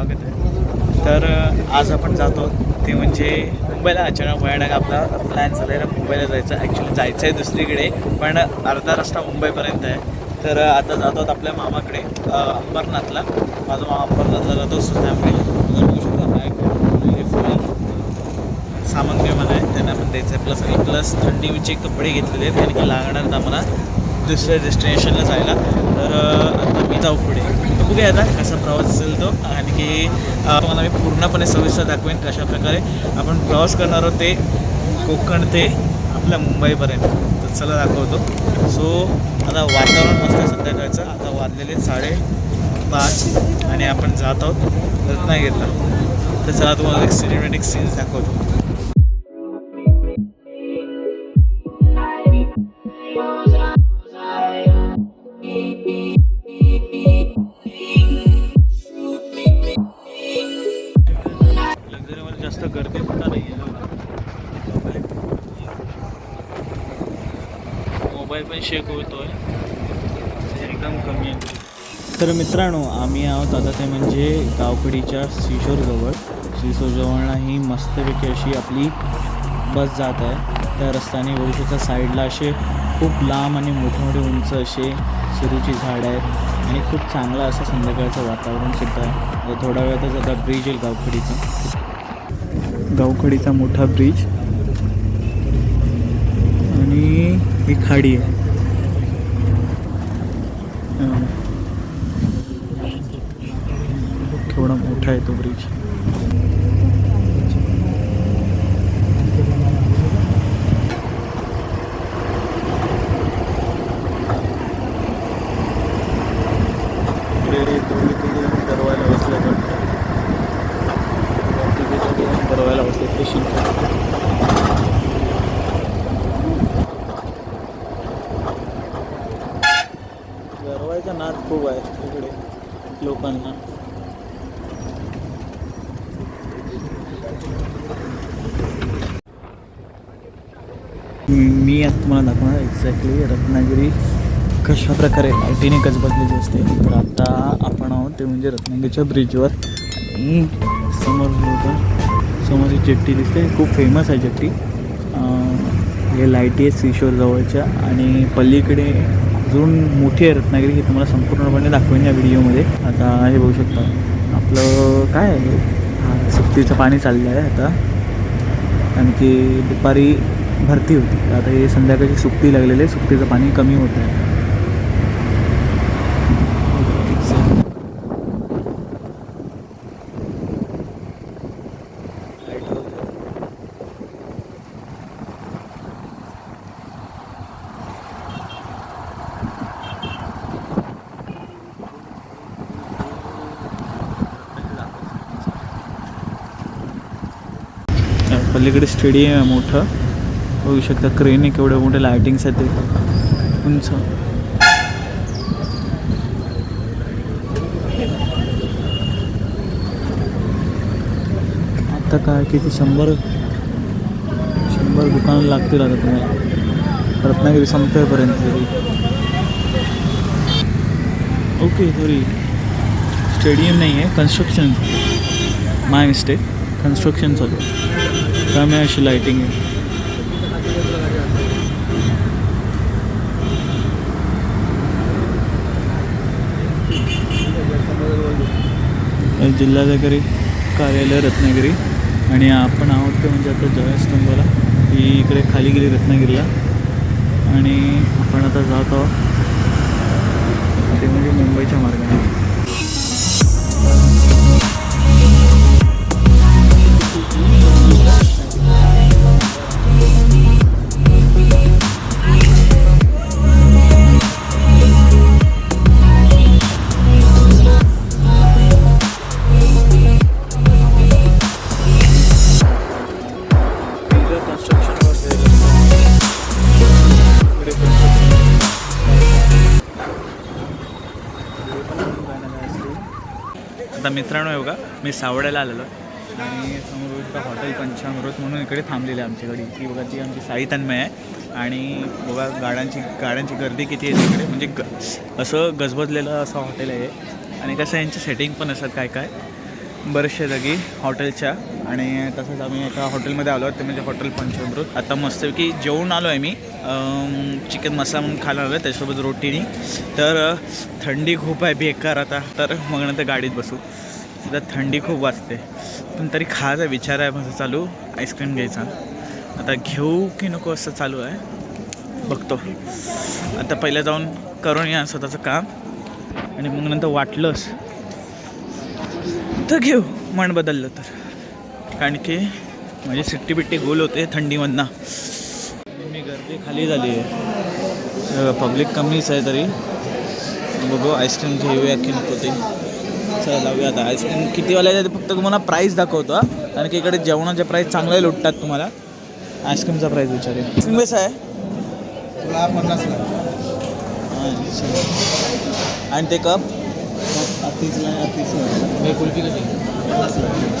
स्वागत आहे. तर आज आपण जातो ते म्हणजे मुंबईला. अचानक भयानक आपला प्लॅन झाला आहे मुंबईला जायचं. ॲक्च्युली जायचं आहे दुसरीकडे पण अर्धा रस्ता मुंबईपर्यंत आहे. तर आता जातो आहोत आपल्या मामाकडे अंबरनाथला. माझा मामा अंबरनाथला जातो सुद्धा बघू शकता हा सामान आहे त्यांना पण द्यायचं आहे. प्लस आणि प्लस थंडीचे कपडे घेतलेले आहेत. कारण की लागणार आम्हाला दुसऱ्या डेस्टिनेशनला जायला. तर आता मी जाऊ पुढे. बघूया आता कसा प्रवास असेल तो आणखी तुम्हाला मी पूर्णपणे सविस्तर दाखवेन कशा प्रकारे. आपण प्रवास करणार आहोत ते कोकण ते आपल्या मुंबईपर्यंत. तर चला दाखवतो. सो आता वातावरण मस्त संध्याकाळचं. आता वाजलेले साडे पाच आणि आपण जात आहोत रत्नागिरीला. तर चला तुम्हाला एक सिनेमॅटिक सीन्स दाखवतो. मोबाईल पण शेक होतोय. म्हणजे एकदम कमी आहे. तर मित्रांनो आम्ही आहोत आता ते म्हणजे गावकडीच्या सिशोरजवळ. सीशोरजवळ ही मस्तपैकी अशी आपली बस जात आहे. त्या रस्त्याने बघू शकता साईडला असे खूप लांब आणि मोठे मोठे उंच असे सुरूची झाडं आहेत. आणि खूप चांगलं असं संध्याकाळचं वातावरण सुद्धा आहे. थोडा थोड्या वेळातच आता ब्रिज येईल गावखडीचा गावखडीचा मोठा ब्रिज आणि ही खाडी. आहे केवढा मोठा आहे तो ब्रिज गरवायचा नाद खूप आहे इकडे लोकांना. मी आता तुम्हाला दाखवणार एक्झॅक्टली रत्नागिरी कशा प्रकारे लाईटीने गजबजलेली असते. तर आता आपण आहोत ते म्हणजे रत्नागिरीच्या ब्रिजवर आणि समोर बघा, समोर ही जेट्टी दिसते. खूप फेमस आहे जेट्टी हे लाईटी आहे सीशोर जवळच्या. आणि पलीकडे अजून मोठी आहे रत्नागिरी हे तुम्हाला संपूर्णपणे दाखवेन या व्हिडिओमध्ये. आता हे बघू शकता. आपलं काय आहे? हां सुट्टीचं पाणी चाललं आहे आता. कारण की दुपारी भरती होती. आता हे संध्याकाळची सुट्टी लागलेली आहे. सुट्टीचं पाणी कमी होत आहे. पलीकडे स्टेडियम आहे मोठं. बघू शकता क्रेन आहे केवढ्या मोठ्या लायटिंग्स आहेत ते. उंच. आता काय किती? शंभर शंभर दुकानं लागतील आता तुम्हाला. रत्नागिरी संपेपर्यंत तरी. ओके सॉरी स्टेडियम नाही आहे कन्स्ट्रक्शन माय मिस्टेक कन्स्ट्रक्शन चालू आहे. त्यामुळे अशी लाईटिंग आहे. जिल्हाधिकारी कार्यालय रत्नागिरी आणि आपण आहोत ते म्हणजे आता जयस्तंभाला. ही इकडे खाली गेली रत्नागिरीला. आणि आपण आता जात आहोत. ते म्हणजे मुंबईच्या मार्गाने. आता मित्रांनो बघा मी सावड्याला आलेलो आणि समोर हॉटेल पंचामृत म्हणून इकडे थांबलेली आहे आमच्याकडे ती बघा ती आमची साई तन्मय आहे. आणि बघा गाड्यांची गाड्यांची गर्दी किती आहे तिकडे. म्हणजे ग असं गजबजलेलं असं हॉटेल आहे आणि कसं यांची सेटिंग पण असतात काय काय. बरेचशा जागी हॉटेलच्या. आणि तसंच आम्ही एका हॉटेलमध्ये आलो ते म्हणजे हॉटेल पंचामृत. आता मस्तपैकी जेवून आलो आहे मी. चिकन मसाला म्हणून खायला आलो आहे त्याच्यासोबत रोटीनी तर थंडी खूप आहे बेकार आता. तर मग नंतर गाडीत बसू. तिथं थंडी खूप वाजते. पण तरी खायचा विचार आहे माझा चालू. आईस्क्रीम घ्यायचा. आता घेऊ की नको असं चालू आहे. बघतो. आता पहिलं जाऊन करून या स्वतःचं काम. आणि मग नंतर वाटलंच तर घेऊ. मन बदललं तर. कारण की माझी सिट्टी बिट्टी गोल होते थंडीमधनं. मी गर्दी खाली झाली आहे. पब्लिक कमीच आहे तरी. बघू आईस्क्रीम घेऊया की नको ते. चला लावूया आता. आईस्क्रीम कितीवाले आहे ते फक्त तुम्हाला प्राईस दाखवतो. कारण की इकडे जेवणाचे प्राईस चांगले लुटतात तुम्हाला. आईस्क्रीमचा प्राईस विचारूया. आईस्क्रीम कसं आहे पन्नासला अच्छा. आणि ते कप तीसला मी कुल्फी कधी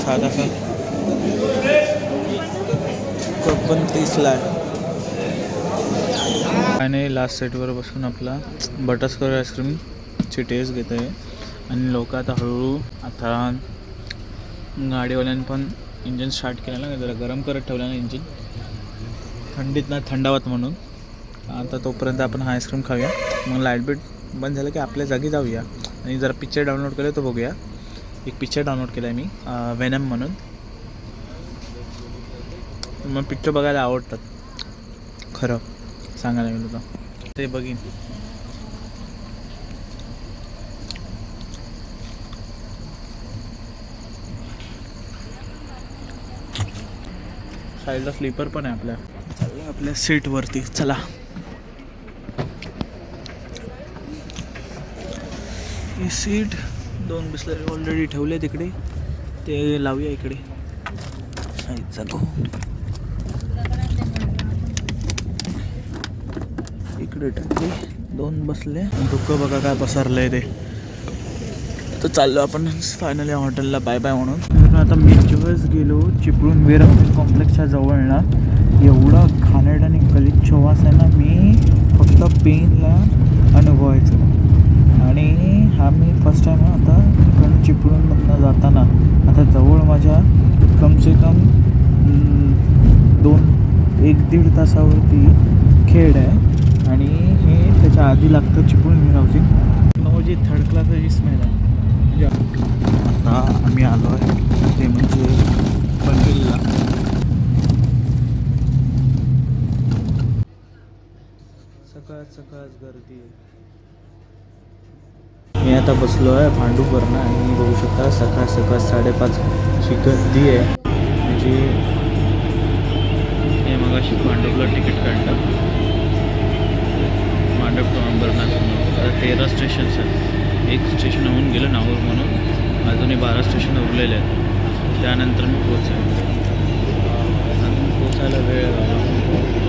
साधा का कप पण तीसला आहे आणि लास्ट सेटवर बसून आपला बटरस्कॉच आईस्क्रीमची टेस्ट घेत आहे आणि लोक आता हळूहळू आता गाडीवाल्यांनी पण इंजिन स्टार्ट केलं ना जरा गरम करत ठेवलं ना इंजिन थंडीत ना थंडावत म्हणून. आता तोपर्यंत आपण आईस्क्रीम खाऊया. मग लाइट बीट बंद झालं की आपल्या जागी जाऊया. आणि जरा पिक्चर डाउनलोड केलं तो बघूया. एक पिक्चर डाउनलोड केला आहे मी वेनम म्हणून. मग पिक्चर बघायला आवडतात. खरं. सांगायला मी तुला ते बघीन. साईडला स्लीपर पण आहे आपल्या. चाललं आपल्या सीटवरती चला. ही सीट दोन बिस्लरी ऑलरेडी ठेवले तिकडे. ते लावूया इकडे. चालू. इकडे टाकले. दोन बसले. डोकं बघा काय पसरलंय ते. तर चाललो आपण फायनली हॉटेलला बाय बाय म्हणून. आता मी जेव्हाच गेलो चिपळूण वीर कॉम्प्लेक्सच्या जवळ ना एवढा घाणेड आणि गलिच्छ वास आहे ना मी फक्त पेनला अनुभवायचो. आणि हा मी फर्स्ट टाईम आता इकडून चिपळूणमधनं जाताना आता जवळ माझ्या कमसे कम दोन एक दीड तासावरती खेड आहे. आणि हे त्याच्या आधी लागतं चिपळूण वीर हाऊसिंग थर्ड क्लासची स्मेल आहे. आता आम्ही आलो आहे. ते म्हणजे पनवेलला सकाळ सकाळच गर्दी आहे. मी आता बसलो आहे भांडूपवरनं आणि बघू शकता सकाळ सकाळ साडेपाचची गर्दी आहे. म्हणजे हे मग अशी भांडूपला तिकीट काढलं. अंबरनाथ आता तेरा स्टेशन्स आहेत. एक स्टेशन होऊन गेलं नाहूर म्हणून. अजूनही बारा स्टेशन उरलेले आहेत. त्यानंतर मी पोचायला अजून पोचायला वेळ